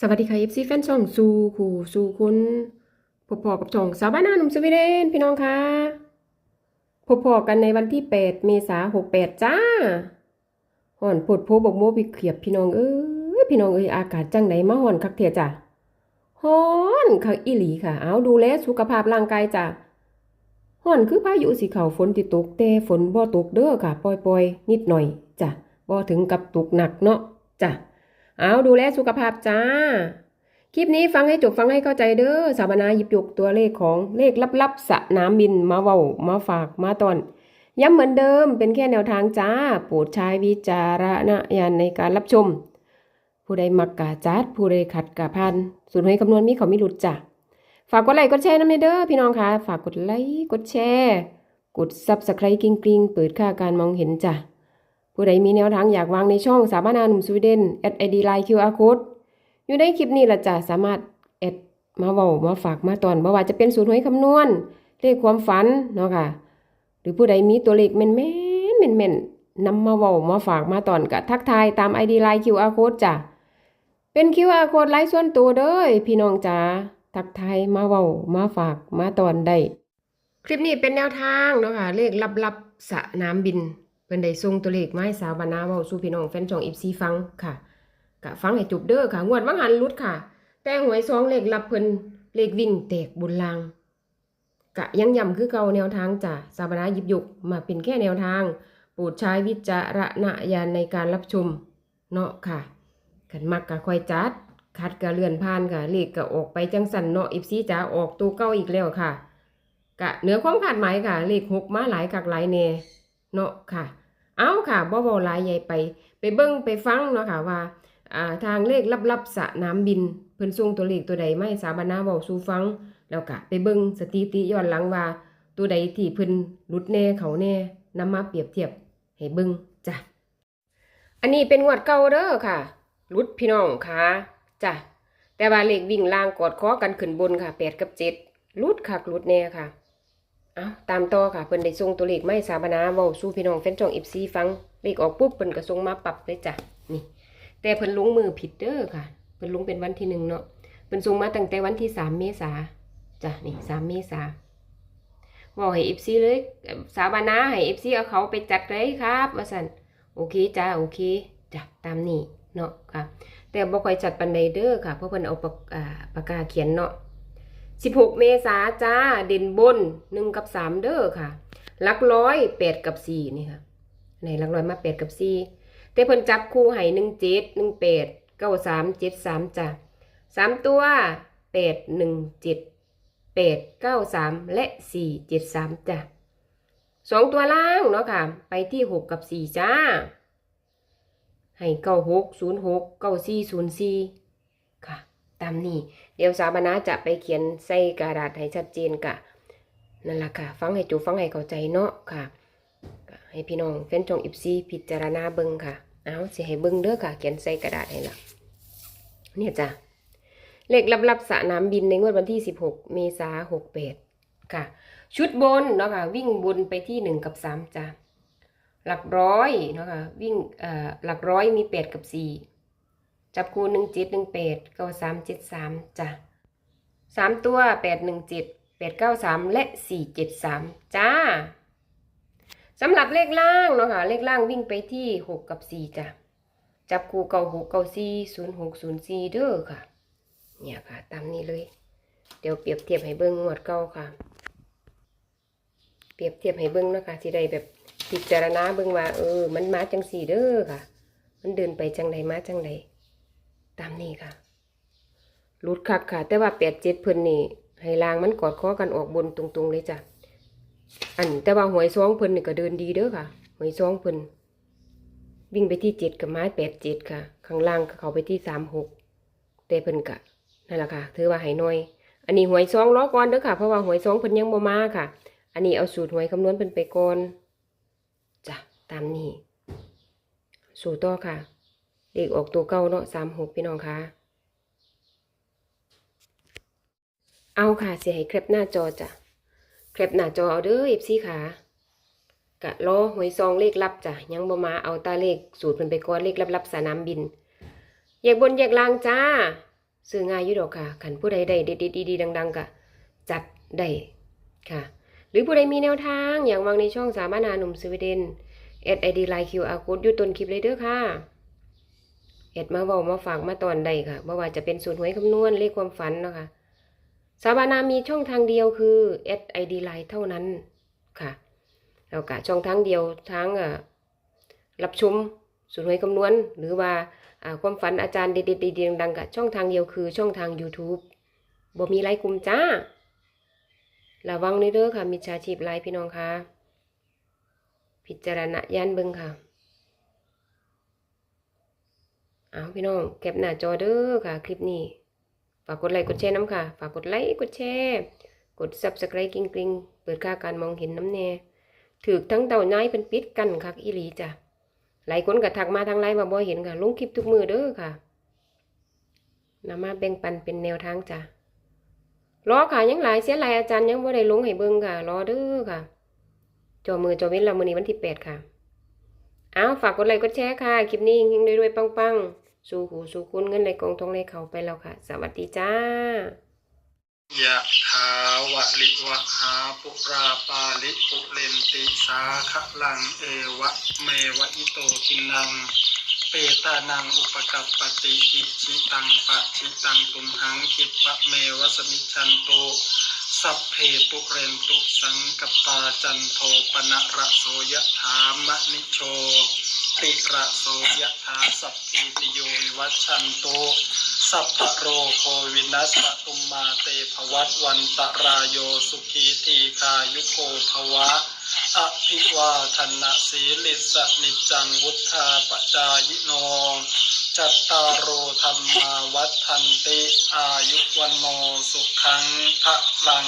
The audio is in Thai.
สวัสดีค่ะ FC แฟนช่องสู่คู่สู่คุณพบพอกับช่องสาวบ้านนาหนุ่มสวีเดนพี่น้องคะพบพอกันในวันที่ 8 เมษายน68จ้าห่อนปวดโพบกโมบิเขียบพี่น้องเอ้ยพี่น้องเอ้ยอากาศจังไหนมาห่อนคักเทียจ้ะฮ้อนคักอีหลีค่ะ เอาดูแลสุขภาพร่างกายจ้ะห่อนคือพายุสิเข้าฝนติตกแต่ฝนบ่ตกเด้อค่ะปล่อยๆนิดหน่อยจ้ะบ่ถึงกับตกหนักเนาะจ้ะ เอาดูแลสุขภาพจ้า คลิปนี้ฟังให้จบฟังให้เข้าใจเด้อสาวนาหยิบยกตัวเลขของเลขลับๆสะนามบินมาเว้ามาฝากมาตอน ย้ำเหมือนเดิมเป็นแค่แนวทางจ้า โปรดใช้วิจารณญาณในการรับชม ผู้ใดมักกะจัดผู้ใดขัดกะพันส่วนให้คำนวณมีเขามีหลุดจ้ะฝากกดไลค์กดแชร์น้ำเด้อพี่น้องคะฝากกดไลค์กดแชร์ กดซับสไครต์กริ๊งกริงๆเปิดค่าการมองเห็นจ้ะ ผู้ใดมีแนวทางอยากวางในช่องสามารถนาหนุ่มสวีเดนแอดไอดีไลน์ QR code อยู่ในคลิปนี้ละจ้ะสามารถแอดมาเว้ามาฝากมาตอนบ่ว่าจะเป็นสูตรหวยคำนวณเลขความฝันเนาะค่ะ หรือผู้ใดมีตัวเลขแม่นแม่นแม่นแม่นนำมาเว้ามาฝากมาตอนก็ทักทายตาม ID ไลน์ QR code จ้ะเป็น QR code ไลน์ส่วนตัวเด้อพี่น้องจ๋าทักทายมาเว้ามาฝากมาตอนได้คลิปนี้เป็นแนวทางเนาะค่ะเลขลับๆสนามบิน เพิ่นได้ส่งตัวเลขมาให้สาวบรรณาเว้าสู่พี่น้องแฟนช่อง FC ฟังค่ะก็ฟังให้จบเด้อค่ะงวดวังหันหลุดค่ะ แต่หวยซองเลขลับเพิ่นเลขวิ่งแตกบนลางกะยังย้ำคือเก่าแนวทางจ้ะสาวบรรณาหยิบยกมาเป็นแค่แนวทางโปรดใช้วิจารณญาณในการรับชมเนาะค่ะขันมักกะคอยจัดคัดกะเลื่อนผ่านค่ะเลขก็ออกไปจังสันเนาะ FC จ๋าออกตัวเก่าอีกแล้วค่ะกะเหนือความคาดหมายค่ะ เลขหกมาหลายกักหลายแน่เนาะค่ะ เอาค่ะบ่เว้าหลายใหญ่ไป ไปเบิ่งไปฟังเนาะค่ะว่าอ่าทางเลขลับๆสะนามบิน เพิ่นส่งตัวเลขตัวใดมาให้สาบานาเว้าสู่ฟัง แล้วก็ไปเบิ่งสถิติย้อนหลังว่า ตัวใดที่เพิ่นหลุดแน่เขาแน่นำมาเปรียบเทียบให้เบิ่งจ้ะอันนี้เป็นงวดเก่าเด้อค่ะหลุดพี่น้องค่ะจ้ะแต่ว่าเลขวิ่งล่างกอดคอกันขึ้นบนค่ะ8กับ7หลุดคักหลุดแน่ค่ะ เอาตามต่อค่ะเพิ่นได้ส่งตัวเลขไมาให้สาบนาเว้าสู่พี่น้องแฟนชอง FC ฟังเลขออกปุ๊บเพิ่นก็ส่งมาปรับเลยจ้ะนี่ แต่เพิ่นลงมือผิดเด้อค่ะเพิ่นลงเป็นวันที่หนึ่งเนาะเพิ่นส่งมาตั้งแต่วันที่สามเมษาจ้ะนี่สามเมษาบอกให้ FC เลยสาบานาให้ FC เอาเขาไปจัดเลยครับว่าซั่นโอเคจ้าโอเคจ้ะตามนี้เนาะค่ะ แต่บ่ค่อยจัดปันใดเด้อค่ะเพราะเพิ่นเอาปากอ่าปากกาเขียนเนาะ 16 เมษาจ้าเด่นบน 1 กับ 3 เด้อค่ะลักร้อย 8 กับ 4 นี่ค่ะในลักร้อยมา 8 กับ 4 แต่เพิ่นจับคู่ให้1 7 1 8 9 3 7 3จ้ะ3ตัว 8 1 7 8 9 3 และ 4 7 3จ้ะสองตัวล่างเนาะค่ะ ไปที่ 6 กับ 4 จ้า ให้เก้าหกศูนย์หกเก้าสี่ศูนย์สี่ค่ะ ตามนี้ เดี๋ยวสาบนาจะไปเขียนใส่กระดาษให้ชัดเจนกะนั่นล่ะค่ะ ฟังให้จูฟังให้เข้าใจเนาะค่ะ ให้พี่น้องแฟนจงอิบซีพิจารณาเบิ่งค่ะ เอาสิให้เบิ่งเด้อค่ะ เขียนใส่กระดาษให้ละเนี่ยจ้ะเลขลับๆสนามบินในงวดวันที่ 16 เมษายน68ค่ะ ชุดบนเนาะค่ะ วิ่งบนไปที่ 1 กับ 3จ้ะหลักร้อยเนาะค่ะวิ่งเอ่อหลักร้อยมีแปดกับสี่ จับคูหนึ่งจ็ดหนึ่งแปดเก้าสามเจ็ดสามจ้ะสามตัวแปดหนึ่งเจ็ดแปดเก้าสามและสี่เจ็ดสามจ้าสำหรับเลขล่างเนาะค่ะเลขล่างวิ่งไปที่หกกับสี่จ้ะจับคูเก้าหกเก้าสี่ศูนย์หกศูนย์สี่เด้อค่ะ เนี่ยค่ะ ตามนี้เลย เดี๋ยวเปรียบเทียบให้เบิ้งงวดเก้าค่ะ เปรียบเทียบให้เบิ้งเนาะคะที่ได้แบบพิจารณาเบิ่งว่าเออ มันมาจังสี่เด้อค่ะ มันเดินไปจังใดมาจังใด ตามนี้ค่ะรุดคักค่ะ แต่ว่าแปดเจ็ดเพิ่นนี่ให้ลางมันกอดคอกันออกบนตรงๆเลยจ้ะอันแต่ว่าหวยซองเพิ่นนี่ก็เดินดีเด้อค่ะหวยซองเพิ่นวิ่งไปที่เจ็ดกับไม้แปดเจ็ดค่ะ ข้างล่างเขาไปที่สามหกแต่เพิ่นกะนั่นแหละค่ะถือว่าให้น้อย อันนี้หวยซองล้อก่อนเด้อค่ะ เพราะว่าหวยซองเพิ่นยังบ่มาค่ะ อันนี้เอาสูตรหวยคำนวณเพิ่นไปก่อนจ้ะตามนี้ สู่ต่อค่ะ เลขออกตัวเก้าเนาะสามหกพี่น้องคะเอาค่ะเสียให้เครปหน้าจอจ้ะเครปหน้าจอเอาเด้อเอฟซีค่ะกะรอหวยซองเลขลับจ้ะยังบ่มาเอาตาเลขสูตรเพิ่นไปก่อนเลขลับๆสนามบินแยกบนแยกล่างจ้าซื้อง่ายอยู่ดอกค่ะขันผู้ใดได้เด็ดๆดีๆดังๆก็จัดได้ค่ะ หรือผู้ใดมีแนวทางอย่างวางในช่องสามารถนาหนุ่มสวีเดนเอดไอดีไลน์คิวอาร์โค้ดอยู่ต้นคลิปเลยเด้อค่ะ เอ็ดมาเว้ามาฝากมาตอนใดค่ะบ่ว่าจะเป็นสูตรหวยคำนวณเลขความฝันเนาะค่ะสาบานามีช่องทางเดียวคือ SID Line เท่านั้นค่ะแล้วก็ช่องทางเดียวทางเอ่อรับชมสูตรหวยคำนวณ หรือว่าอ่าความฝันอาจารย์เด็ดๆดีๆดังๆกับช่องทางเดียวคือช่องทาง YouTube บ่มีไลค์กลุ่มจ้าระวังในเด้อค่ะมิจฉาชีพไลค์พี่น้องค่ะ พิจารณาญาณเบิ่งค่ะ เอาพี่น้องเก็บหน้าจอเด้อค่ะ คลิปนี้ ฝากกดไลค์กดแชร์น้ำค่ะ ฝากกดไลค์กดแชร์ กด subscribe กริ๊งกริ๊งเปิดค่าการมองเห็นน้ำแน่ถือทั้งเต่าน้ายเป็นปิดกันคักอีหลีจ้ะหลายคนก็ทักมาทางไลน์มาบ่เห็นค่ะ ลงคลิปทุกมือเด้อค่ะนำมาแบ่งปันเป็นแนวทางจ้ะรอค่ะยังหลายเสียหลายอาจารย์ยังบ่ได้ลงให้เบิ่งค่ะ รอเด้อค่ะจอมือจอเว้นเรามือนี้วันที่8ค่ะเอาว ฝากกดไลค์กดแชร์ค่ะ คลิปนี้เฮงๆรวยๆปังๆ สู่หูสู่คุณเงินในกองทองในเขาไปแล้วค่ะ สวัสดีจ้ายะถาวะลิวะหาปุราปาลิปุเรนติสาคะลังเอวะเมวะอิโตทินัง เปตานังอุปกัปปติอิชิตังปะชิตังตุมหังคิปะเมวะสมิจฉันโตสัพเพปุเรนตุสังกปาจันโทปนะระโสยะถามะนิโช ติระโสยะถาสัพพิติโยวิวัชชันโตสัพพะโรโควินัสสตุมมาเตภวัตวันตรายโยสุขีทีคายุโกภวะอภิวาทนะสีลิสนิจังวุธาปจายโนจัตตารโอธรรมาวัฏทันติ อายุวันโนสุขังพระลัง